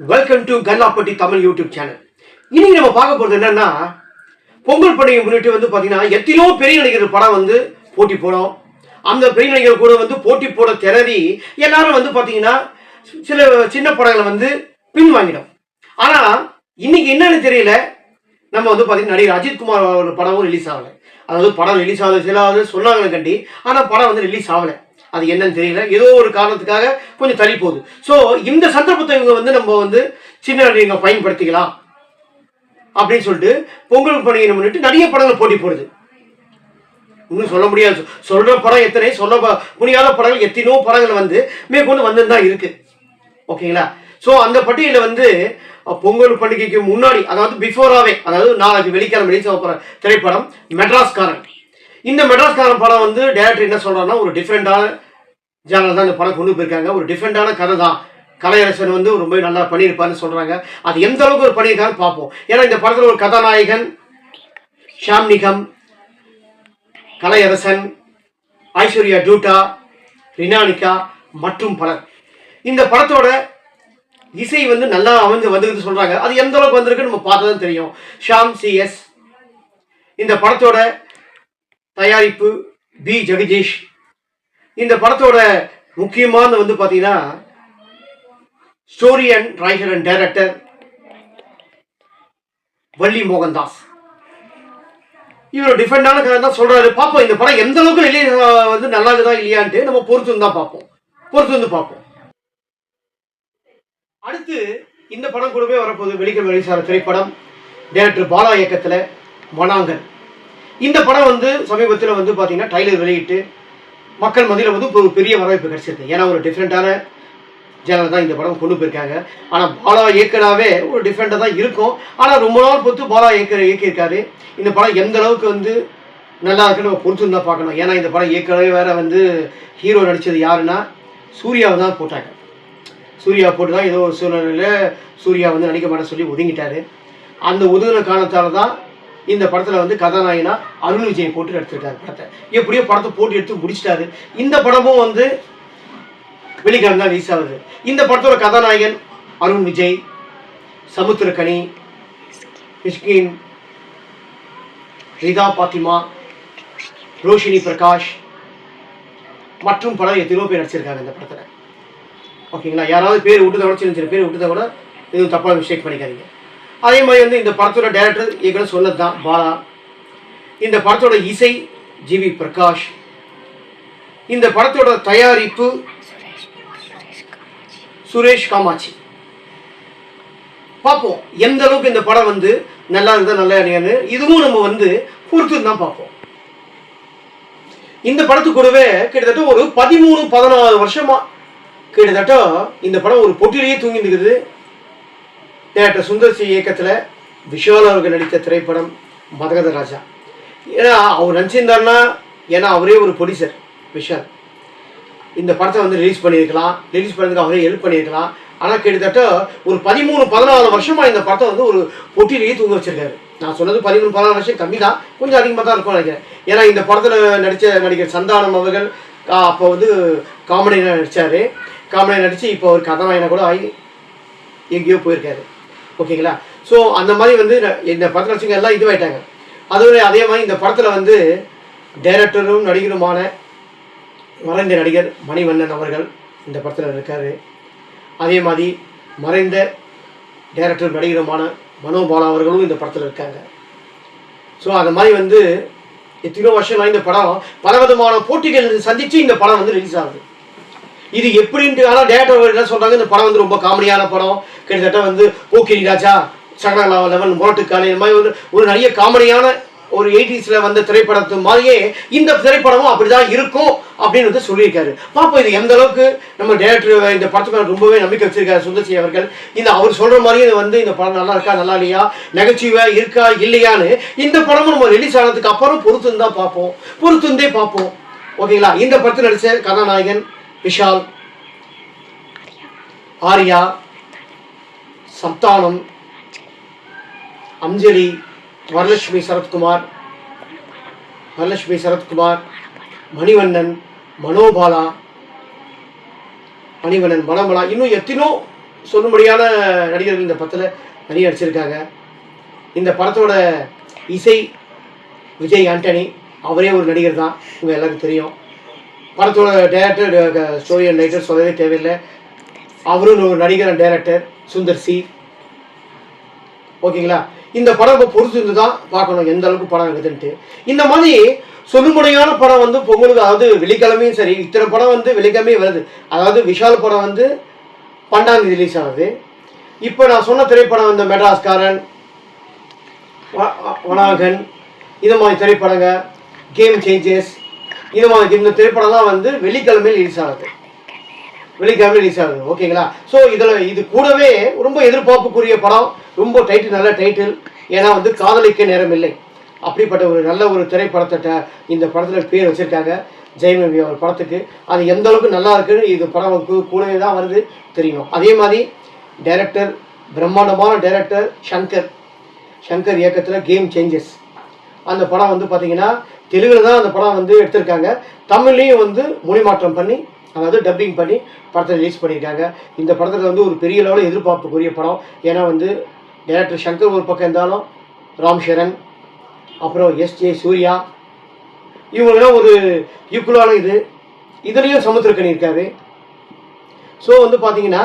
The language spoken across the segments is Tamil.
Welcome to Kallappatti Tamil YouTube channel இன்னைக்கு நம்ம பார்க்க போகிறது என்னன்னா பொங்கல் பண்டிகை முன்னிட்டு வந்து பார்த்தீங்கன்னா எத்தனையோ பெரிய நடிகர் படம் வந்து போட்டி போடும். அந்த பெரிய நடிகர் கூட வந்து போட்டி போட திணறி எல்லாரும் வந்து பார்த்தீங்கன்னா சில சின்ன படங்களை வந்து பின் வாங்கிடும் ஆனால் இன்னைக்கு என்னன்னு தெரியல. நம்ம வந்து பார்த்தீங்கன்னா நடிகர் அஜித்குமார் ஒரு படமும் ரிலீஸ் ஆகலை. அதாவது படம் ரிலீஸ் ஆகுது சிலாவது சொன்னாங்களே கண்டி ஆனால் படம் வந்து ரிலீஸ் ஆகலை. அது என்னன்னு தெரியல. ஏதோ ஒரு காரணத்துக்காக கொஞ்சம் தள்ளி போகுது. ஸோ இந்த சந்தர்ப்பத்தை இவங்க வந்து நம்ம வந்து சின்ன நடிகை பயன்படுத்திக்கலாம். அப்படின்னு சொல்லிட்டு பொங்கல் பண்டிகை முன்னிட்டு நிறைய படங்கள் போட்டி போடுது. இன்னும் சொல்ல முடியாது. சொல்ற படம் எத்தனை சொல்ல ப- முடியாத படங்கள் எத்தனையோ படங்கள் வந்து மேற்கொண்டு வந்து தான் இருக்கு. ஓகேங்களா? ஸோ அந்த பட்டியலில் வந்து பொங்கல் பண்டிகைக்கு முன்னாடி அதாவது பிஃபோராகவே அதாவது நாளைக்கு வெள்ளிக்கிழமை ரிலீஸ் ஆக போகிற திரைப்படம் மெட்ராஸ்காரன். இந்த மெட்ராஸ்காரன் படம் வந்து டேரக்டர் என்ன சொல்கிறாருன்னா ஒரு டிஃப்ரெண்டான ஜானல் தான் இந்த படம் கொண்டு போயிருக்காங்க. ஒரு டிஃப்ரெண்டான கதை தான். கலையரசன் வந்து ரொம்ப நல்லா பண்ணியிருப்பாருன்னு சொல்கிறாங்க அது எந்த அளவுக்கு ஒரு பண்ணியிருக்காருன்னு பார்ப்போம். ஏன்னா இந்த படத்தில் ஒரு கதாநாயகன் ஷாம் நிகம் கலையரசன் ஐஸ்வர்யா டூட்டா ரினானிகா மற்றும் பலர். இந்த படத்தோட இசை வந்து நல்லா அமைந்து வந்திருக்கு சொல்கிறாங்க அது எந்த அளவுக்கு வந்திருக்குன்னு நம்ம பார்த்து தான் தெரியும். ஷாம் சிஎஸ் இந்த படத்தோட தயாரிப்பு பி. ஜெகதீஷ். இந்த படத்தோட முக்கியமான வந்து பார்த்தீங்கன்னா story and writer and director Valli Mohandas. இவர் டிஃபரெண்டான கதை தான் சொல்றாரு. பார்ப்போம் இந்த படம் எந்த அளவுக்கு வெளியே வந்து நல்லா இருக்குதா இல்லையான்ட்டு நம்ம பொறுத்து வந்து தான் பார்ப்போம் பொறுத்து வந்து பார்ப்போம் அடுத்து இந்த படம் கூடவே வரப்போகுது வெளிக்கல் வெளிசார திரைப்படம் டேரக்டர் பாலா இயக்கத்தில் மணாங்கன். இந்த படம் வந்து சமீபத்தில் வந்து பார்த்தீங்கன்னா டைலர் வெளியிட்டு மக்கள் மத்தியில் வந்து ஒரு பெரிய வரவேற்பு கிடைச்சிருக்கு. ஏன்னா ஒரு டிஃப்ரெண்ட்டான ஜேனல் தான் இந்த படம் கொண்டு போயிருக்காங்க. ஆனால் பாலா இயக்கனாவே ஒரு டிஃப்ரெண்ட்டாக தான் இருக்கும். ஆனால் ரொம்ப நாள் பொறுத்து பாலா இயக்க இயக்கியிருக்காரு. இந்த படம் எந்த அளவுக்கு வந்து நல்லா இருக்குன்னு நம்ம பொறுத்து தான் பார்க்கணும். ஏன்னா இந்த படம் ஏற்கனவே வேற வந்து ஹீரோ நடித்தது யாருன்னா சூர்யாவை தான் போட்டாங்க. சூர்யா போட்டு தான் ஏதோ ஒரு சூழ்நிலையில் சூர்யா வந்து நடிக்க மாட்டேன்னு சொல்லி ஒதுங்கிட்டாரு. அந்த ஒதுங்கின காரணத்தால் தான் இந்த படத்தில் வந்து கதாநாயகனா அருண் விஜய் போட்டு எடுத்துக்கிட்டாரு படத்தை. எப்படியோ படத்தை போட்டு எடுத்து முடிச்சிட்டாரு. இந்த படமும் வந்து வெளிக்காரன் தான் ரிலீஸ் ஆகுது. இந்த படத்தோட கதாநாயகன் அருண் விஜய் சமுத்திரக்கனி மிஷ்கின் ரிதா பாத்திமா ரோஷினி பிரகாஷ் மற்றும் பலர் எத்தனையோ பேர் நடிச்சிருக்காங்க இந்த படத்தில். ஓகேங்களா? யாராவது பேர் விட்டுதா கூட சின்ன சின்ன பேர் விட்டுதா கூட எதுவும் தப்பாக மிஸ்டேக் பண்ணிக்காதீங்க. அதே மாதிரி வந்து இந்த படத்தோட டேரக்டர் ஏற்கனவே சொன்னது தான் பாலா. இந்த படத்தோட இசை ஜிவி பிரகாஷ். இந்த படத்தோட தயாரிப்பு சுரேஷ் காமாட்சி. பார்ப்போம் எந்த அளவுக்கு இந்த படம் வந்து நல்லா இருந்தால் நல்லா இல்லையான்னு. இதுவும் நம்ம வந்து பொறுத்து தான் பார்ப்போம். இந்த படத்து கூடவே கிட்டத்தட்ட ஒரு பதிமூணு பதினாறு வருஷமா கிட்டத்தட்ட இந்த படம் ஒரு பொட்டிலேயே தூங்கி நிற்குது டேரக்டர் சுந்தர் சி இயக்கத்தில் விஷால் அவர்கள் நடித்த திரைப்படம் மதகத ராஜா. ஏன்னா அவர் நடிச்சிருந்தாருன்னா ஏன்னா அவரே ஒரு ப்ரொடியூசர் விஷால். இந்த படத்தை வந்து ரிலீஸ் பண்ணியிருக்கலாம். ரிலீஸ் பண்ணதுக்கு அவரே ஹெல்ப் பண்ணியிருக்கலாம். ஆனால் கிட்டத்தட்ட ஒரு பதிமூணு பதினாலு வருஷமாக இந்த படத்தை வந்து ஒரு பொட்டிலேயே தூங்க வச்சிருக்காரு. நான் சொன்னது பதிமூணு பதினாலு வருஷம் கம்மி தான் கொஞ்சம் அதிகமாக தான் இருக்கும் நினைக்கிறேன். ஏன்னா இந்த படத்தில் நடித்த நடிகர் சந்தானம் அவர்கள் அப்போ வந்து காமெடியில் நடித்தார் காமெடியில் நடித்து இப்போ ஒரு கதாநாயகனை கூட ஆகி எங்கேயோ போயிருக்காரு. ஓகேங்களா? ஸோ அந்த மாதிரி வந்து இந்த படத்தில் வச்சுங்க எல்லாம் இதுவாயிட்டாங்க. அதுவே அதே மாதிரி இந்த படத்தில் வந்து டைரக்டரும் நடிகருமான மறைந்த நடிகர் மணிவண்ணன் அவர்கள் இந்த படத்தில் இருக்காரு. அதே மாதிரி மறைந்த டைரக்டர் நடிகருமான மனோபாலா அவர்களும் இந்த படத்தில் இருக்காங்க. ஸோ அந்த மாதிரி வந்து எத்தனையோ வருஷம் இந்த படம் பல விதமான போட்டிகள் சந்தித்து இந்த படம் வந்து ரிலீஸ் ஆகுது. இது எப்படின்ட்டு ஆனால் டேரக்டர் என்ன சொல்றாங்க. இந்த படம் வந்து ரொம்ப காமெடியான படம். கிட்டத்தட்ட வந்து போக்கிரி ராஜா சகலா லெவன் முரட்டுக்காலி இந்த மாதிரி ஒரு ஒரு நிறைய காமெடியான ஒரு எயிட்டிஸில் வந்த திரைப்படத்து மாதிரியே இந்த திரைப்படமும் அப்படிதான் இருக்கும் அப்படின்னு வந்து சொல்லியிருக்காரு. பார்ப்போம் இது எந்த அளவுக்கு நம்ம டேரக்டர் இந்த படத்துக்கு ரொம்பவே நம்பிக்கை வச்சிருக்காரு சுந்தர்சி அவர்கள். இந்த அவர் சொல்கிற மாதிரியே இது வந்து இந்த படம் நல்லா இருக்கா நல்லா இல்லையா நகைச்சுவையா இருக்கா இல்லையான்னு இந்த படமும் நம்ம ரிலீஸ் ஆனதுக்கு அப்புறம் பொறுத்துன்னு தான் பார்ப்போம் பொறுத்துந்தே பார்ப்போம் ஓகேங்களா? இந்த படத்தில் நடித்த கதாநாயகன் விஷால் ஆர்யா சந்தானம் அஞ்சலி வரலட்சுமி சரத்குமார் வரலட்சுமி சரத்குமார் மணிவண்ணன் மனோபாலா மணிவண்ணன் மனமலா இன்னும் எத்தனோ சொல்லும்படியான நடிகர்கள் இந்த படத்தில் நிறைய நடிச்சிருக்காங்க. இந்த படத்தோட இசை விஜய் ஆண்டனி அவரே ஒரு நடிகர் தான் உங்கள் எல்லாருக்கும் தெரியும். படத்தோட டேரக்டர் ஸ்டோரி அண்ட் ரைட்டர் சொல்லவே தேவையில்லை. அவரும் ஒரு நடிகர் அண்ட் சுந்தர் சி. ஓகேங்களா? இந்த படம் இப்போ பொறுத்து இருந்து தான் பார்க்கணும் எந்த அளவுக்கு படம் இருக்குதுன்ட்டு. இந்த மாதிரி சொல்லுமுறையான படம் வந்து பொங்கலுக்கு அதாவது வெள்ளிக்கிழமையும் சரி இத்தனை படம் வந்து வெள்ளிக்கிழமையும் வருது. அதாவது விஷால் படம் வந்து பன்னெண்டாம் தேதி ரிலீஸ் ஆகுது இப்போ நான் சொன்ன திரைப்படம் இந்த மெட்ராஸ்காரன் வனாகன் இது மாதிரி திரைப்படங்கள் கேம் சேஞ்சஸ் இது இந்த திரைப்படம்லாம் வந்து வெள்ளிக்கிழமையில் ரிலீஸ் ஆகுது. வெள்ளிக்கிழமை ரிலீஸ் ஆகுது ஓகேங்களா ஸோ இதில் இது கூடவே ரொம்ப எதிர்பார்ப்புக்குரிய படம் ரொம்ப டைட்டில் நல்ல டைட்டில் ஏன்னா வந்து காதலிக்க நேரம் இல்லை. அப்படிப்பட்ட ஒரு நல்ல ஒரு திரைப்படத்தை இந்த படத்தில் பேர் வச்சுருக்காங்க ஜெயமவி அவர் படத்துக்கு. அது எந்த அளவுக்கு நல்லா இருக்குன்னு இது படம் கூடவே தான் வருது தெரியும் அதே மாதிரி டைரக்டர் பிரம்மாண்டமான டைரக்டர் சங்கர். சங்கர் இயக்கத்தில் கேம் சேஞ்சஸ் அந்த படம் வந்து பார்த்தீங்கன்னா தெலுங்கில் தான் அந்த படம் வந்து எடுத்திருக்காங்க. தமிழ்லையும் வந்து மொழிமாற்றம் பண்ணி அதாவது டப்பிங் பண்ணி படத்தை ரிலீஸ் பண்ணியிருக்காங்க. இந்த படத்தில் வந்து ஒரு பெரிய லெவலில் எதிர்பார்ப்புக்குரிய படம். ஏன்னா வந்து டேரக்டர் சங்கர் ஒரு பக்கம் இருந்தாலும் ராம் சரண் அப்புறம் எஸ் ஜே சூர்யா இவங்களெல்லாம் ஒரு ஈக்குவலான இது. இதுலேயும் சமுத்திரக்கணி இருக்காரு. ஸோ வந்து பார்த்தீங்கன்னா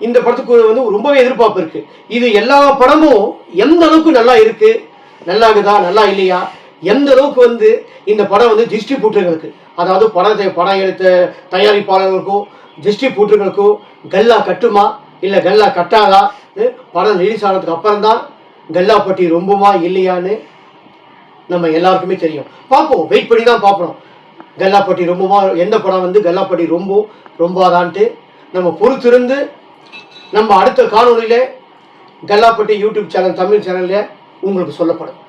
இந்த படத்துக்கு வந்து ரொம்பவே எதிர்பார்ப்பு இருக்குது இது எல்லா படமும் எந்த அளவுக்கு நல்லா இருக்குது நல்லா இருக்குதா நல்லா இல்லையா? எந்த அளவுக்கு வந்து இந்த படம் வந்து டிஸ்ட்ரிபியூட்டர்களுக்கு அதாவது படத்தை படம் எடுத்த தயாரிப்பாளர்களுக்கும் டிஸ்ட்ரிபியூட்டர்களுக்கும் கல்லா கட்டுமா? இல்லை கல்லா கட்டாதா? படம் ரிலீஸ் ஆனதுக்கு அப்புறம் தான் கல்லாப்பட்டி ரொம்பமா இல்லையான்னு நம்ம எல்லாருக்குமே தெரியும். பார்ப்போம் வெயிட் பண்ணி தான் பார்ப்போம். கல்லாப்பட்டி ரொம்பமா எந்த படம் வந்து கல்லாப்பட்டி ரொம்ப ரொம்பாதான்ட்டு நம்ம பொறுத்திருந்து நம்ம அடுத்த காணொலியில் கல்லாப்பட்டி யூடியூப் சேனல் தமிழ் சேனலில் உங்களுக்கு சொல்லப்படும்.